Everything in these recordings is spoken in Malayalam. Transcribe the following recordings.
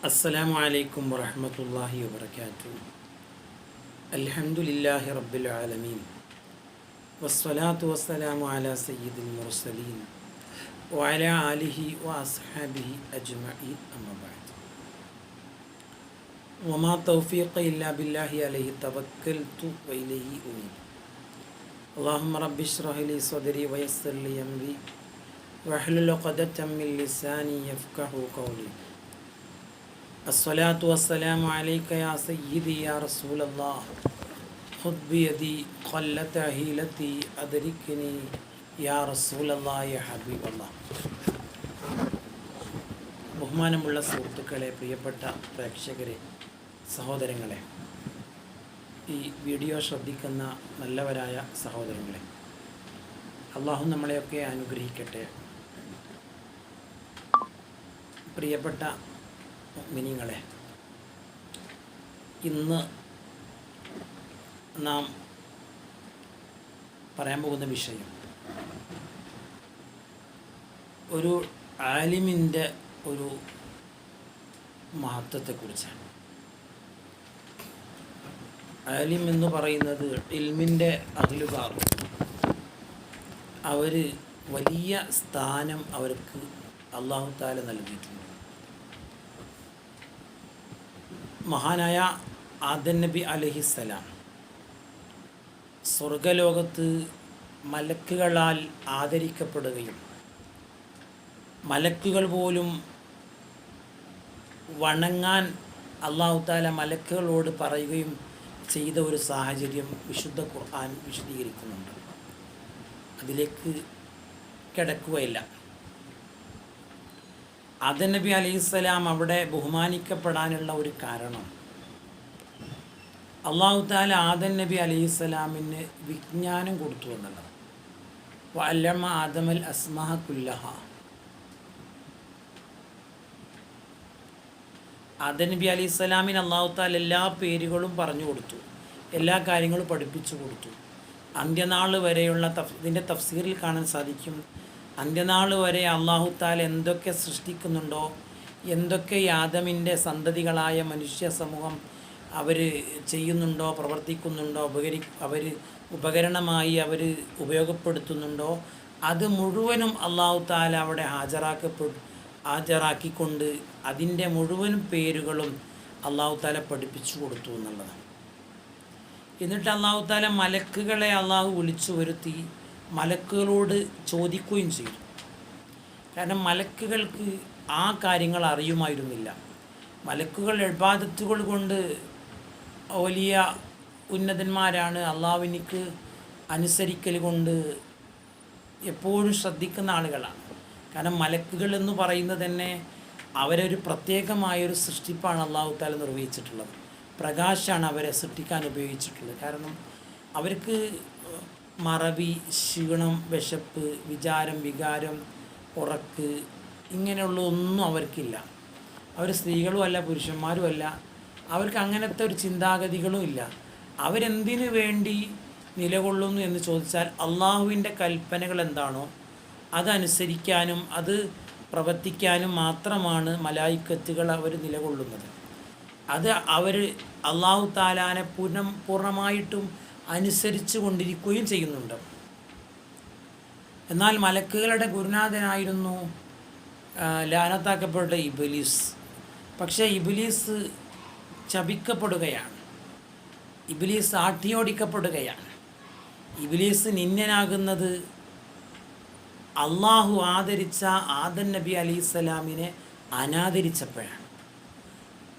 السلام عليكم ورحمة الله وبركاته. الحمد لله رب العالمين. والصلاة والسلام على سيد المرسلين وعلى آله وأصحابه أجمعين أما بعد. وما توفيق إلا بالله عليه توكلت وإليه أنيب. اللهم رب اشرح لي صدري ويسر لي أمري واحلل عقدة من لساني يفقه قولي. الصلاة والسلام عليك يا سيدي يا رسول الله خذ بيدي قلت هيلتي أدركني يا رسول الله يا حبيب الله ബഹുമാനമുള്ള സുഹൃത്തുക്കളെ പ്രിയപ്പെട്ട പ്രേക്ഷകരെ സഹോദരങ്ങളെ ഈ വീഡിയോ ശ്രദ്ധിക്കുന്ന നല്ലവരായ സഹോദരങ്ങളെ അള്ളാഹു നമ്മളെയൊക്കെ അനുഗ്രഹിക്കട്ടെ പ്രിയപ്പെട്ട മിനിങ്ങളെ ഇന്ന് നാം പറയാൻ പോകുന്ന വിഷയം ഒരു ആലിമിന്റെ ഒരു മഹത്വത്തെക്കുറിച്ചാണ്. ആലിം എന്ന് പറയുന്നത് ഇൽമിന്റെ അഖിലുകാർ അവർ വലിയ സ്ഥാനം അവർക്ക് അള്ളാഹു താല നൽകിയിട്ടുണ്ട്. മഹാനായ ആദൻ നബി അലഹിസ്സലാം സ്വർഗലോകത്ത് മലക്കുകളാൽ ആദരിക്കപ്പെടുകയും മലക്കുകൾ പോലും വണങ്ങാൻ അള്ളാഹു താല മലക്കുകളോട് പറയുകയും ചെയ്ത ഒരു സാഹചര്യം വിശുദ്ധ ഖുർആൻ വിശദീകരിക്കുന്നുണ്ട്. അതിലേക്ക് കിടക്കുകയില്ല. നബി അലൈഹിസ്സലാം അവിടെ ബഹുമാനിക്കപ്പെടാനുള്ള ഒരു കാരണം. അള്ളാഹു താല ആദൻ നബി അലൈഹിസ്സലാമിന് വിജ്ഞാനം കൊടുത്തു എന്നുള്ളത്. വല്ലമ്മ ആദമൽ അസ്മഹ കുല്ലഹ. ആദൻ നബി അലൈഹിസ്സലാമിന് അള്ളാഹു താല എല്ലാ പേരുകളും പറഞ്ഞു കൊടുത്തു. എല്ലാ കാര്യങ്ങളും പഠിപ്പിച്ചു കൊടുത്തു. അന്ത്യനാൾ വരെയുള്ള തഫ് ഇതിന്റെ തഫ്സീറിൽ കാണാൻ സാധിക്കും. അന്ത്യനാൾ വരെ അള്ളാഹു താല എന്തൊക്കെ സൃഷ്ടിക്കുന്നുണ്ടോ എന്തൊക്കെ യാദമിന്റെ സന്തതികളായ മനുഷ്യ സമൂഹം അവർ ചെയ്യുന്നുണ്ടോ പ്രവർത്തിക്കുന്നുണ്ടോ ഉപകരി അവർ ഉപകരണമായി അവർ ഉപയോഗപ്പെടുത്തുന്നുണ്ടോ അത് മുഴുവനും അള്ളാഹു താല അവിടെ ഹാജരാക്കപ്പെ ഹാജരാക്കിക്കൊണ്ട് അതിന്റെ മുഴുവൻ പേരുകളും അള്ളാഹു താല പഠിപ്പിച്ചു കൊടുത്തു എന്നുള്ളതാണ്. എന്നിട്ട് അള്ളാഹു താല മലക്കുകളെ അള്ളാഹു വിളിച്ചു വരുത്തി. മലക്കുകളോട് ചോദിക്കുകയും ചെയ്തു. കാരണം മലക്കുകൾക്ക് ആ കാര്യങ്ങൾ അറിയുമായിരുന്നില്ല. മലക്കുകൾ എഴുപാദത്തുകൾ കൊണ്ട് വലിയ ഉന്നതന്മാരാണ്. അള്ളാവിനിക്ക് അനുസരിക്കൽ കൊണ്ട് എപ്പോഴും ശ്രദ്ധിക്കുന്ന ആളുകളാണ്. കാരണം മലക്കുകൾ എന്ന് പറയുന്നത് തന്നെ അവരൊരു പ്രത്യേകമായൊരു സൃഷ്ടിപ്പാണ് അള്ളാഹു താല നിർവഹിച്ചിട്ടുള്ളത്. പ്രകാശാണ് അവരെ സൃഷ്ടിക്കാൻ ഉപയോഗിച്ചിട്ടുള്ളത്. കാരണം അവർക്ക് മറവി ക്ഷീണം വിശപ്പ് വിചാരം വികാരം ഉറക്ക് ഇങ്ങനെയുള്ള ഒന്നും അവർക്കില്ല. അവർ സ്ത്രീകളും അല്ല പുരുഷന്മാരും അല്ല. അവർക്ക് അങ്ങനത്തെ ഒരു ചിന്താഗതികളും ഇല്ല. അവരെന്തിനു വേണ്ടി നിലകൊള്ളുന്നു എന്ന് ചോദിച്ചാൽ അള്ളാഹുവിന്റെ കൽപ്പനകൾ എന്താണോ അതനുസരിക്കാനും അത് പ്രവർത്തിക്കാനും മാത്രമാണ് മലായിക്കത്തുകൾ അവർ നിലകൊള്ളുന്നത്. അത് അവർ അള്ളാഹു താലാനെ പൂർണ പൂർണമായിട്ടും അനുസരിച്ച് കൊണ്ടിരിക്കുകയും ചെയ്യുന്നുണ്ട്. എന്നാൽ മലക്കുകളുടെ ഗുരുനാഥനായിരുന്നു ലാനത്താക്കപ്പെട്ട ഇബിലീസ്. പക്ഷേ ഇബിലീസ് ചപിക്കപ്പെടുകയാണ്. ഇബിലീസ് ആട്ടിയോടിക്കപ്പെടുകയാണ്. ഇബിലീസ് നിന്യനാകുന്നത് അള്ളാഹു ആദരിച്ച ആദൻ നബി അലൈസലാമിനെ അനാദരിച്ചപ്പോഴാണ്.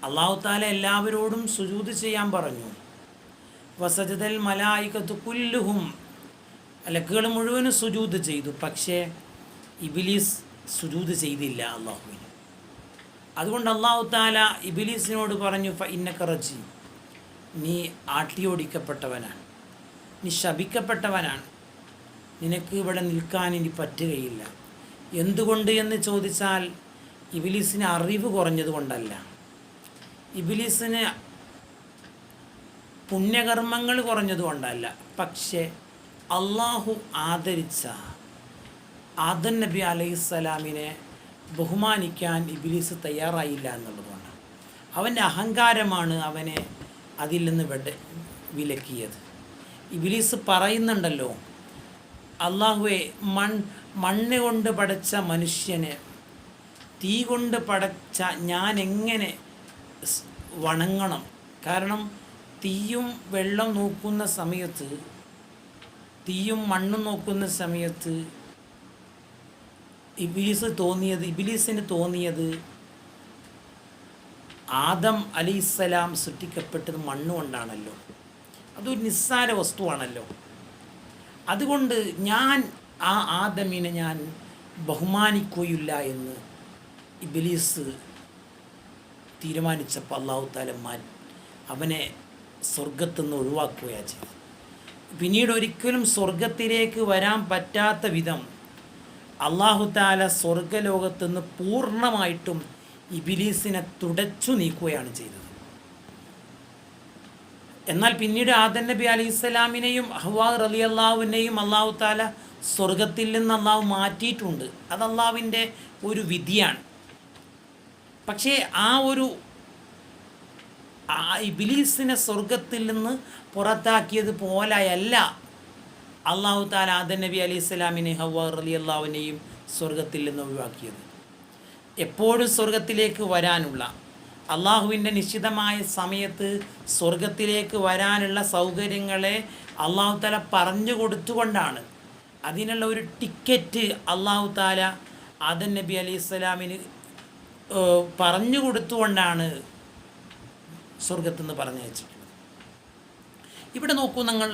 അള്ളാഹു താല എല്ലാവരോടും സുജൂത് ചെയ്യാൻ പറഞ്ഞു. വസജതൽ മലായികത്തു കുല്ലുഹും. അലക്കുകൾ മുഴുവനും സുജൂത് ചെയ്തു. പക്ഷേ ഇബിലീസ് സുജൂത് ചെയ്തില്ല അള്ളാഹുവിന് അതുകൊണ്ട് അള്ളാഹു താല ഇബിലീസിനോട് പറഞ്ഞു ഫ ഇന്നക്കറച്ചി നീ ആട്ടിയോടിക്കപ്പെട്ടവനാണ്. നീ ശപിക്കപ്പെട്ടവനാണ്. നിനക്ക് ഇവിടെ നിൽക്കാൻ ഇനി പറ്റുകയില്ല. എന്തുകൊണ്ട് എന്ന് ചോദിച്ചാൽ ഇബിലീസിന് അറിവ് കുറഞ്ഞതുകൊണ്ടല്ല ഇബിലീസിന് പുണ്യകർമ്മങ്ങൾ കുറഞ്ഞതുകൊണ്ടല്ല പക്ഷേ അള്ളാഹു ആദരിച്ച ആദൻ നബി അലൈഹിസ്സലാമിനെ ബഹുമാനിക്കാൻ ഇബിലീസ് തയ്യാറായില്ല എന്നുള്ളതാണ് അവന്റെ അഹങ്കാരമാണ് അവനെ അതിൽ നിന്ന് വെട വിലക്കിയത്. ഇബിലീസ് പറയുന്നുണ്ടല്ലോ അള്ളാഹുവെ മൺ മണ്ണ് കൊണ്ട് പടച്ച മനുഷ്യനെ തീ കൊണ്ട് പടച്ച ഞാൻ എങ്ങനെ വണങ്ങണം? കാരണം തീയും വെള്ളം നോക്കുന്ന സമയത്ത് തീയും മണ്ണും നോക്കുന്ന സമയത്ത് ഇബിലീസ് തോന്നിയത് ഇബിലീസിന് തോന്നിയത് ആദം അലി ഇസ്സലാം സൃഷ്ടിക്കപ്പെട്ടത് മണ്ണുകൊണ്ടാണല്ലോ അതൊരു നിസ്സാര വസ്തുവാണല്ലോ. അതുകൊണ്ട് ഞാൻ ആ ആദമിനെ ഞാൻ ബഹുമാനിക്കുകയില്ല എന്ന് ഇബിലീസ് തീരുമാനിച്ചപ്പോൾ അള്ളാഹു താലന്മാൻ അവനെ സ്വർഗത്തുനിന്ന് ഒഴിവാക്കുകയാണ് ചെയ്തത്. പിന്നീട് ഒരിക്കലും സ്വർഗത്തിലേക്ക് വരാൻ പറ്റാത്ത വിധം അള്ളാഹു താല സ്വർഗലോകത്തുനിന്ന് പൂർണമായിട്ടും ഇബിലീസിനെ തുടച്ചു നീക്കുകയാണ് ചെയ്തത്. എന്നാൽ പിന്നീട് ആദൻ നബി അലി ഇസ്ലാമിനെയും അഹ്വാ റലി അള്ളാഹുവിനെയും അള്ളാഹു താല സ്വർഗത്തിൽ നിന്ന് അള്ളാഹു മാറ്റിയിട്ടുണ്ട്. അത് അള്ളാഹുവിന്റെ ഒരു വിധിയാണ്. പക്ഷേ ആ ഒരു ആ ഇബിലീസിനെ സ്വർഗത്തിൽ നിന്ന് പുറത്താക്കിയത് പോലെയല്ല. അള്ളാഹു താല ആദൻ നബി അലി ഇസ്ലാമിനെ ഹവ്വ അലി അള്ളാഹുവിനെയും സ്വർഗത്തിൽ നിന്ന് ഒഴിവാക്കിയത്. എപ്പോഴും സ്വർഗത്തിലേക്ക് വരാനുള്ള അള്ളാഹുവിന്റെ നിശ്ചിതമായ സമയത്ത് സ്വർഗത്തിലേക്ക് വരാനുള്ള സൗകര്യങ്ങളെ അള്ളാഹു താല പറഞ്ഞു കൊടുത്തുകൊണ്ടാണ്. അതിനുള്ള ഒരു ടിക്കറ്റ് അള്ളാഹു താല ആദൻ നബി അലി ഇസ്ലാമിന് പറഞ്ഞു കൊടുത്തുകൊണ്ടാണ് സ്വർഗത്തുനിന്ന് പറഞ്ഞയച്ചിട്ടുള്ളത് ഇവിടെ നോക്കൂ നിങ്ങൾ.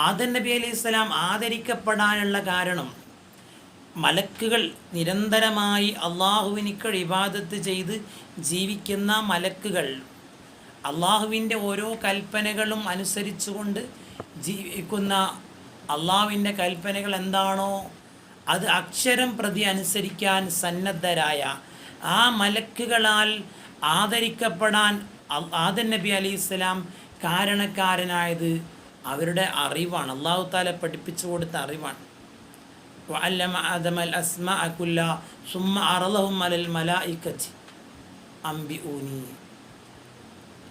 ആദൻ നബി അലൈഹി സ്വലാം ആദരിക്കപ്പെടാനുള്ള കാരണം മലക്കുകൾ നിരന്തരമായി അള്ളാഹുവിനിക്കൾ ഇബാദത്ത് ചെയ്ത് ജീവിക്കുന്ന മലക്കുകൾ അള്ളാഹുവിന്റെ ഓരോ കൽപ്പനകളും അനുസരിച്ചുകൊണ്ട് ജീവിക്കുന്ന അള്ളാഹുവിന്റെ കൽപ്പനകൾ എന്താണോ അത് അക്ഷരം പ്രതി അനുസരിക്കാൻ സന്നദ്ധരായ ആ മലക്കുകളാൽ ആദരിക്കപ്പെടാൻ ആദൻ നബി അലി ഇസ്ലാം കാരണക്കാരനായത് അവരുടെ അറിവാണ്. അള്ളാഹു താല പഠിപ്പിച്ചു കൊടുത്ത അറിവാണ്. അസ്മ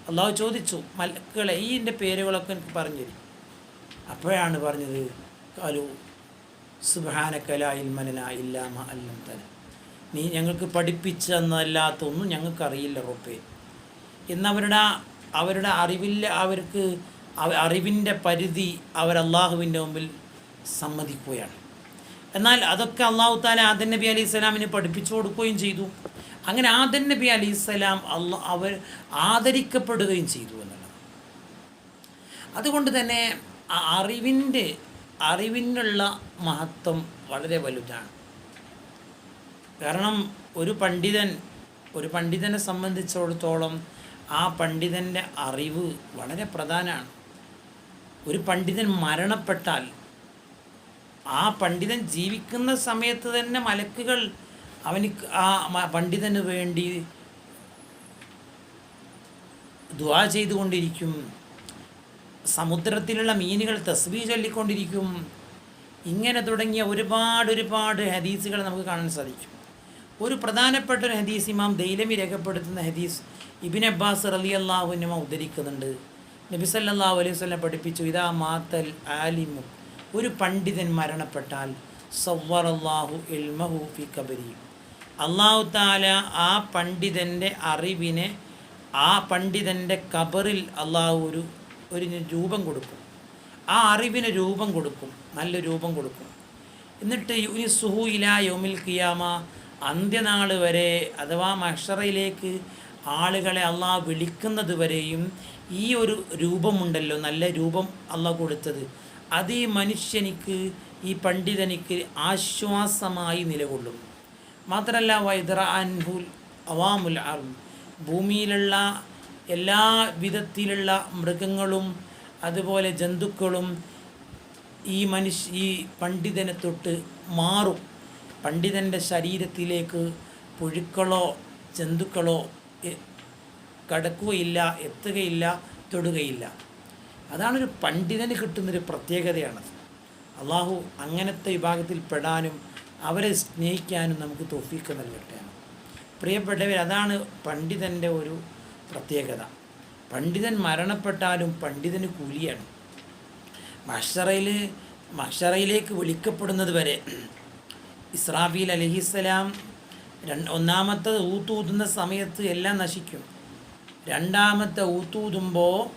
അള്ളാഹു ചോദിച്ചു മലക്കുകളെ ഈ എന്റെ പേരുകളൊക്കെ എനിക്ക് പറഞ്ഞു തരും. അപ്പോഴാണ് പറഞ്ഞത് കലു സുബാനക്കല ഇൽമലന ഇല്ലാമ അല്ലം തല. നീ ഞങ്ങൾക്ക് പഠിപ്പിച്ചെന്നല്ലാത്തൊന്നും ഞങ്ങൾക്കറിയില്ല റൊപ്പേ എന്നവരുടെ അവരുടെ അറിവില്ല അവർക്ക് അറിവിന്റെ പരിധി അവർ മുമ്പിൽ സമ്മതിക്കുകയാണ്. എന്നാൽ അതൊക്കെ അള്ളാഹു താല ആദൻ നബി അലൈഹി സ്വലാമിന് പഠിപ്പിച്ചു കൊടുക്കുകയും ചെയ്തു. അങ്ങനെ ആദൻ നബി അലൈഹി സ്വലാം അള്ള അവർ ആദരിക്കപ്പെടുകയും ചെയ്തു എന്നുള്ളത് അതുകൊണ്ട് തന്നെ അറിവിന്റെ അറിവിനുള്ള മഹത്വം വളരെ വലുതാണ്. കാരണം ഒരു പണ്ഡിതൻ ഒരു പണ്ഡിതനെ സംബന്ധിച്ചിടത്തോളം ആ പണ്ഡിതന്റെ അറിവ് വളരെ പ്രധാനമാണ്. ഒരു പണ്ഡിതൻ മരണപ്പെട്ടാൽ ആ പണ്ഡിതൻ ജീവിക്കുന്ന സമയത്ത് തന്നെ മലക്കുകൾ അവന് ആ പണ്ഡിതന് വേണ്ടി ദ്വാ ചെയ്തുകൊണ്ടിരിക്കും. സമുദ്രത്തിലുള്ള മീനുകൾ തസ്ബീ ചൊല്ലിക്കൊണ്ടിരിക്കും. ഇങ്ങനെ തുടങ്ങിയ ഒരുപാട് ഒരുപാട് ഹദീസുകൾ നമുക്ക് കാണാൻ സാധിക്കും. ഒരു പ്രധാനപ്പെട്ട ഒരു ഹദീസ് ഇമാം ദൈലമി രേഖപ്പെടുത്തുന്ന ഹദീസ് ഇബിൻ അബ്ബാസ് റലി അള്ളാഹുനുമ ഉദ്ധരിക്കുന്നുണ്ട്. നബിസല്ലാ അലൈഹി സ്വലം പഠിപ്പിച്ചു ഇതാ മാത്തൽ ആലിമു. ഒരു പണ്ഡിതൻ മരണപ്പെട്ടാൽ സവ്വറല്ലാഹു ഇൽമഹു ഫി കബരി അള്ളാഹു താല ആ പണ്ഡിതന്റെ അറിവിനെ ആ പണ്ഡിതന്റെ കബറിൽ അള്ളാഹു ഒരു ഒരു രൂപം കൊടുക്കും. ആ അറിവിന് രൂപം കൊടുക്കും നല്ല രൂപം കൊടുക്കും. എന്നിട്ട് യുനി സുഹു ഇല യോമിൽ കിയാമ അന്ത്യനാൾ വരെ അഥവാ മഷറയിലേക്ക് ആളുകളെ അള്ളാഹ് വിളിക്കുന്നത് വരെയും ഈ ഒരു രൂപമുണ്ടല്ലോ നല്ല രൂപം അള്ളാഹ് കൊടുത്തത്. അത് ഈ മനുഷ്യനിക്ക് ഈ പണ്ഡിതനിക്ക് ആശ്വാസമായി നിലകൊള്ളും. മാത്രമല്ല വൈദ്ര അൻഹുൽ അവാമുൽ അർ ഭൂമിയിലുള്ള എല്ലാ വിധത്തിലുള്ള മൃഗങ്ങളും അതുപോലെ ജന്തുക്കളും ഈ മനുഷ്യ ഈ പണ്ഡിതനെ തൊട്ട് മാറും. പണ്ഡിതന്റെ ശരീരത്തിലേക്ക് പുഴുക്കളോ ജന്തുക്കളോ കടക്കുകയില്ല എത്തുകയില്ല തൊടുകയില്ല. അതാണൊരു പണ്ഡിതന് കിട്ടുന്നൊരു പ്രത്യേകതയാണത്. അള്ളാഹു അങ്ങനത്തെ വിഭാഗത്തിൽ പെടാനും അവരെ സ്നേഹിക്കാനും നമുക്ക് തൊഫീക്ക് നൽകട്ടെ. പ്രിയപ്പെട്ടവർ അതാണ് പണ്ഡിതന്റെ ഒരു പ്രത്യേകത. പണ്ഡിതൻ മരണപ്പെട്ടാലും പണ്ഡിതന് കൂലിയാണ്. മഷറയിൽ മഷറയിലേക്ക് വിളിക്കപ്പെടുന്നത് വരെ ഇസ്രാഫീൽ അലഹിസ്സലാം രണ്ട് ഒന്നാമത്തെ ഊത്തൂതുന്ന സമയത്ത് എല്ലാം നശിക്കും. രണ്ടാമത്തെ ഊത്തൂതുമ്പോൾ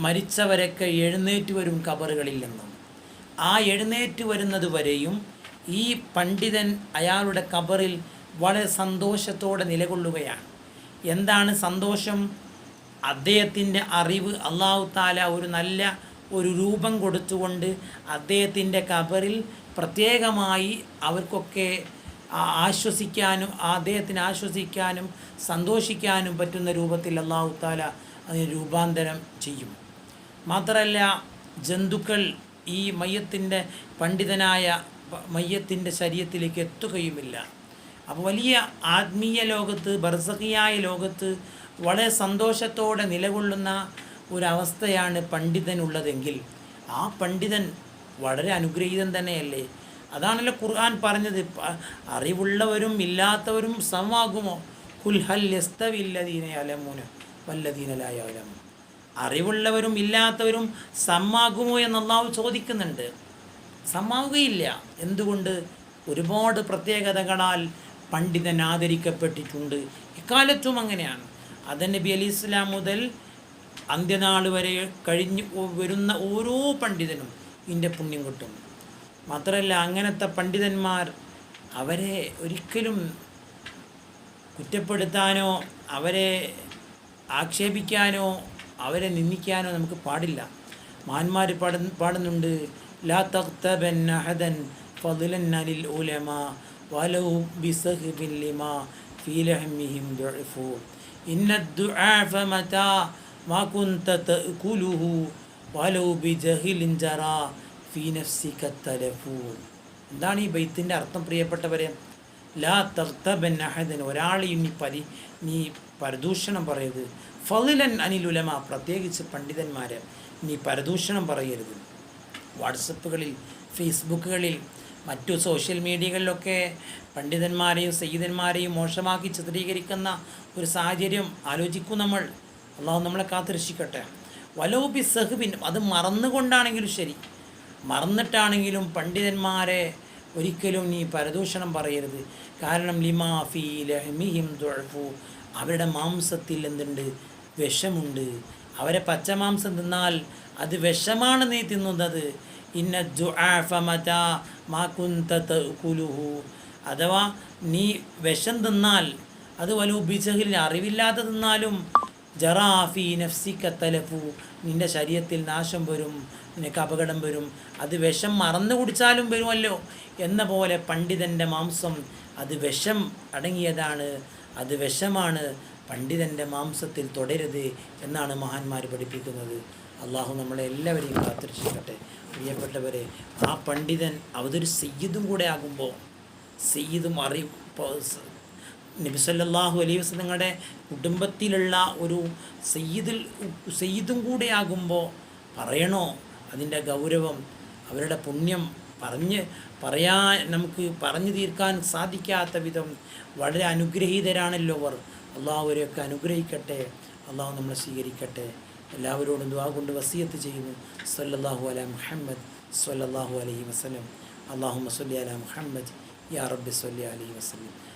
മരിച്ചവരൊക്കെ എഴുന്നേറ്റ് വരും കബറുകളിൽ നിന്നും. ആ എഴുന്നേറ്റ് വരുന്നത് വരെയും ഈ പണ്ഡിതൻ അയാളുടെ കബറിൽ വളരെ സന്തോഷത്തോടെ നിലകൊള്ളുകയാണ്. എന്താണ് സന്തോഷം? അദ്ദേഹത്തിന്റെ അറിവ് അള്ളാഹു താല ഒരു നല്ല ഒരു രൂപം കൊടുത്തുകൊണ്ട് അദ്ദേഹത്തിന്റെ കബറിൽ പ്രത്യേകമായി അവർക്കൊക്കെ ആശ്വസിക്കാനും അദ്ദേഹത്തിന് ആശ്വസിക്കാനും സന്തോഷിക്കാനും പറ്റുന്ന രൂപത്തിൽ അള്ളാഹു താല അതിന് രൂപാന്തരം ചെയ്യും. മാത്രമല്ല ജന്തുക്കൾ ഈ മയ്യത്തിന്റെ പണ്ഡിതനായ മയ്യത്തിന്റെ ശരീരത്തിലേക്ക് എത്തുകയുമില്ല. അപ്പോൾ വലിയ ആത്മീയ ലോകത്ത് ബർസഖിയായ ലോകത്ത് വളരെ സന്തോഷത്തോടെ നിലകൊള്ളുന്ന ഒരവസ്ഥയാണ് പണ്ഡിതനുള്ളതെങ്കിൽ ആ പണ്ഡിതൻ വളരെ അനുഗ്രഹീതൻ തന്നെയല്ലേ? അതാണല്ലോ ഖുർആൻ പറഞ്ഞത്. അറിവുള്ളവരും ഇല്ലാത്തവരും സമമാകുമോ? കുൽഹൽ യസ്തവില്ലദീന അലമൂന വല്ലദീനലായ അലമു അറിവുള്ളവരും ഇല്ലാത്തവരും സമ്മാകുമോ എന്ന് അള്ളാഹു ചോദിക്കുന്നുണ്ട്. സമ്മാവുകയില്ല. എന്തുകൊണ്ട്? ഒരുപാട് പ്രത്യേകതകളാൽ പണ്ഡിതൻ ആദരിക്കപ്പെട്ടിട്ടുണ്ട്. ഇക്കാലത്തും അങ്ങനെയാണ്. അതൻ നബി അലി ഇസ്ലാം മുതൽ അന്ത്യനാൾ വരെ കഴിഞ്ഞ് വരുന്ന ഓരോ പണ്ഡിതനും ഇതിന്റെ പുണ്യം കിട്ടും. മാത്രമല്ല അങ്ങനത്തെ പണ്ഡിതന്മാർ അവരെ ഒരിക്കലും കുറ്റപ്പെടുത്താനോ അവരെ ആക്ഷേപിക്കാനോ അവരെ നിന്ദിക്കാനോ നമുക്ക് പാടില്ല. മാന്മാർ പാട പാടുന്നുണ്ട് ലാ തഖ്തബൻ അഹദൻ ഫضلا للعلماء ഉലമ بسهب لما في ദുഇഫു ضعفوا إن الضعاف മാകുന്തത്ത് കുലുഹു വലൗ ജഹിലിൻ ജറാ ഫീ നഫ്സി കത്തലഫൂ എന്താണ് ഈ ബൈത്തിന്റെ അർത്ഥം പ്രിയപ്പെട്ടവരെ? ലാ തർത്തബൻ അഹദൻ. ഒരാളെയും നീ പരി നീ പരദൂഷണം പറയരുത്. ഫലിലൻ അനിലുലമ പ്രത്യേകിച്ച് പണ്ഡിതന്മാരെ നീ പരദൂഷണം പറയരുത്. വാട്സപ്പുകളിൽ ഫേസ്ബുക്കുകളിൽ മറ്റു സോഷ്യൽ മീഡിയകളിലൊക്കെ പണ്ഡിതന്മാരെയും സയ്യിദന്മാരെയും മോശമാക്കി ചിത്രീകരിക്കുന്ന ഒരു സാഹചര്യം ആലോചിക്കും നമ്മൾ. അള്ളാഹു നമ്മളെ കാത്തുരക്ഷിക്കട്ടെ. വലോബി സഹബിൻ അത് മറന്നുകൊണ്ടാണെങ്കിലും ശരി. മറന്നിട്ടാണെങ്കിലും പണ്ഡിതന്മാരെ ഒരിക്കലും നീ പരദൂഷണം പറയരുത്. കാരണം ലിമാഫി ലഹ്മിഹിം തുഴഫു അവരുടെ മാംസത്തിൽ എന്തുണ്ട്? വിഷമുണ്ട്. അവരെ പച്ചമാംസം തിന്നാൽ അത് വിഷമാണ് നീ തിന്നുന്നത്. ഇന്ന ജുആഫമത കുലുഹു അഥവാ നീ വിഷം തിന്നാൽ അത് വലു ബിസഹിൽ അറിവില്ലാതെ തിന്നാലും ജറാഫി നഫ്സിക്ക തലഫു. നിന്റെ ശരീരത്തിൽ നാശം വരും നിനക്ക് അപകടം വരും. അത് വിഷം മറന്നു കുടിച്ചാലും വരുമല്ലോ. എന്ന പോലെ പണ്ഡിതന്റെ മാംസം അത് വിഷം അടങ്ങിയതാണ്. അത് വിഷമാണ്. പണ്ഡിതന്റെ മാംസത്തിൽ തുടരുത് എന്നാണ് മഹാന്മാർ പഠിപ്പിക്കുന്നത്. അള്ളാഹു നമ്മളെ എല്ലാവരെയും കാത്തിരിച്ചിരിക്കട്ടെ പ്രിയപ്പെട്ടവരെ ആ പണ്ഡിതൻ അവതൊരു സയ്യിദും കൂടെ ആകുമ്പോൾ സയ്യിദും അറി നബിസല്ലാഹു അലൈഹി വസ്ലങ്ങളുടെ കുടുംബത്തിലുള്ള ഒരു സയ്യിദിൽ സയ്യിദും കൂടെ ആകുമ്പോൾ പറയണോ? അതിന്റെ ഗൗരവം അവരുടെ പുണ്യം പറഞ്ഞ് പറയാൻ നമുക്ക് പറഞ്ഞു തീർക്കാൻ സാധിക്കാത്ത വിധം വളരെ അനുഗ്രഹീതരാണല്ലോ അവർ. അള്ളാഹുവരെയൊക്കെ അനുഗ്രഹിക്കട്ടെ. അള്ളാഹു നമ്മളെ സ്വീകരിക്കട്ടെ. എല്ലാവരോടും ദുവാ കൊണ്ട് വസീയത്ത് ചെയ്യുന്നു. സല്ലല്ലാഹു അല മുഹമ്മദ് സല്ലല്ലാഹു അലൈഹി വസല്ലം. അള്ളാഹു മസ്ലി അല മുഹമ്മദ്. യാ റബ്ബി സല്ലി അലൈഹി വസല്ലം.